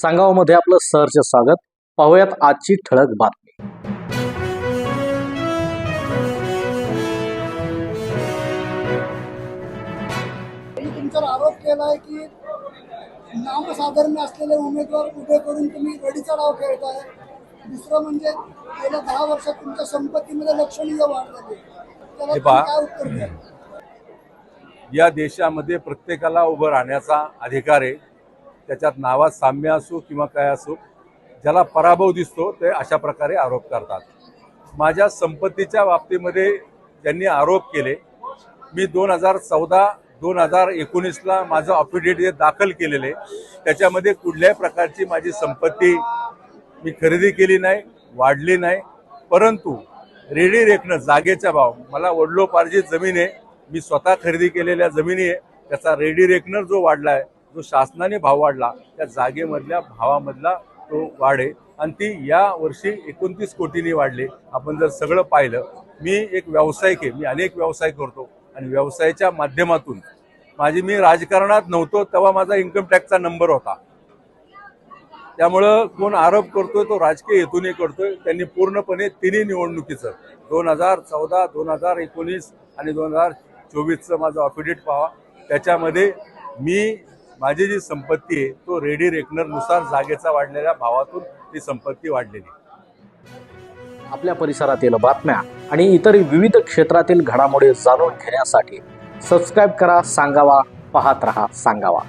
सांगावामध्ये आपलं सहर्ष स्वागत. पाहूयात आजची ठळक बातमी. तुमच्यावर आरोप केलाय की नामसाधर्म्य असलेले उमेदवार उभे करून तुम्ही रडीचा डाव खेळताय. दुसरं म्हणजे गेल्या दहा वर्षात तुमच्या संपत्तीमध्ये लक्षणीय वाढ झाली. त्याला हे. काय उत्तर द्याल? या देशामध्ये प्रत्येकाला उभं राहण्याचा अधिकार आहे. त्याच्यात नावात साम्य असो किंवा काय असो ज्याला पराभव दिसतो ते अशा प्रकारे आरोप करतात. माझ्या संपत्तीच्या बाबतीमध्ये ज्यांनी आरोप केले मी दोन हजार चौदा दोन हजार एकोणीसला माझं अफिडेविट जे दाखल केलेले. त्याच्यामध्ये कुठल्याही प्रकारची माझी संपत्ती मी खरेदी केली नाही वाढली नाही. परंतु रेडी रेखणं जागेचा भाव मला वडलोपार्जित जमीन आहे मी स्वतः खरेदी केलेल्या जमिनी आहे त्याचा रेडी रेकनर जो वाढला आहे जो शासनाने भाव वाढला त्या जागेमधल्या भावामधला तो वाढ. आहे आणि ती या वर्षी एकोणतीस कोटीने वाढले. आपण जर सगळं पाहिलं मी एक व्यावसायिक आहे मी अनेक व्यवसाय करतो. आणि व्यवसायाच्या माध्यमातून माझी मी राजकारणात नव्हतो तेव्हा माझा इन्कम टॅक्सचा नंबर होता. त्यामुळं कोण आरोप करतोय तो राजकीय हेतूने करतोय. त्यांनी पूर्णपणे तिन्ही निवडणुकीचं दोन हजार चौदा दोन हजार एकोणीस आणि दोन हजार चोवीसचं माझं अफिडेट पाहा. त्याच्यामध्ये मी माझी जी संपत्ती आहे तो रेडी रेकनरनुसार जागेचा वाढलेल्या भावातून ती संपत्ती वाढलेली. आपल्या परिसरातील बातम्या आणि इतर विविध क्षेत्रातील घडामोडी जाणून घेण्यासाठी सबस्क्राईब करा सांगावा पाहत रहा सांगावा.